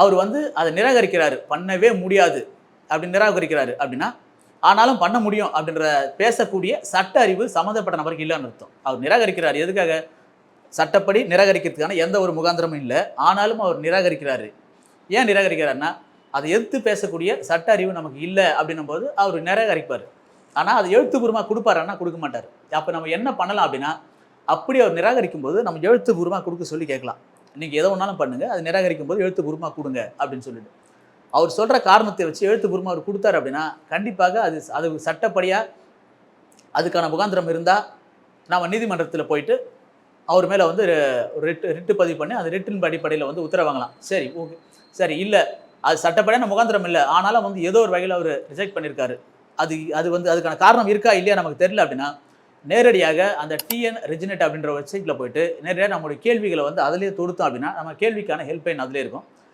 அவர் வந்து அதை நிராகரிக்கிறாரு. பண்ணவே முடியாது. அப்படின்னு நிராகரிக்கிறாரு அப்படின்னா ஆனாலும் பண்ண முடியும் அப்படின்ற பேசக்கூடிய சட்ட அறிவு சம்மந்தப்பட்ட நபருக்கு இல்லைன்னு அர்த்தம். அவர் நிராகரிக்கிறார். எதுக்காக? சட்டப்படி நிராகரிக்கிறதுக்கான எந்த ஒரு முகாந்திரமும் இல்லை. ஆனாலும் அவர் நிராகரிக்கிறாரு. ஏன் நிராகரிக்கிறாருன்னா அதை எதிர்த்து பேசக்கூடிய சட்ட அறிவு நமக்கு இல்லை அப்படின்னும் போது அவர் நிராகரிப்பார். ஆனால் அதை எழுத்துப்பூர்வமாக கொடுப்பாருன்னா கொடுக்க மாட்டார். அப்போ நம்ம என்ன பண்ணலாம் அப்படின்னா அப்படி அவர் நிராகரிக்கும் போது நம்ம எழுத்துப்பூர்வமாக கொடுக்க சொல்லி கேட்கலாம். நீங்கள் எதை ஒன்றாலும் பண்ணுங்க. அது நிராகரிக்கும் போது எழுத்துப்பூர்வமாக கொடுங்க அப்படின்னு சொல்லிட்டு. அவர் சொல்கிற காரணத்தை வச்சு எழுத்துப்பூர்வமாக அவர் கொடுத்தாரு அப்படின்னா கண்டிப்பாக அது அது சட்டப்படியாக அதுக்கான முகாந்திரம் இருந்தால் நாம் நீதிமன்றத்தில் போயிட்டு அவர் மேலே வந்து ரிட்டு ரிட்டு பதிவு பண்ணி அந்த ரிட்டின் அடிப்படையில் வந்து உத்தரவாங்கலாம் சரி ஓகே. சரி இல்லை. அது சட்டப்படியான முகாந்திரம் இல்லை. ஆனாலும் வந்து ஏதோ ஒரு வகையில் அவர் ரிஜெக்ட் பண்ணியிருக்காரு அது அது வந்து அதுக்கான காரணம் இருக்கா இல்லையா நமக்கு தெரியல அப்படின்னா நேரடியாக அந்த டிஎன் ரெஜினேட் அப்படின்ற வெப்சைட்டில் போயிட்டு நேரடியாக நம்மளுடைய கேள்விகளை வந்து அதிலே தொடுத்தோம் அப்படின்னா நம்ம கேள்விக்கான ஹெல்ப்லைன் அதிலே இருக்கும்.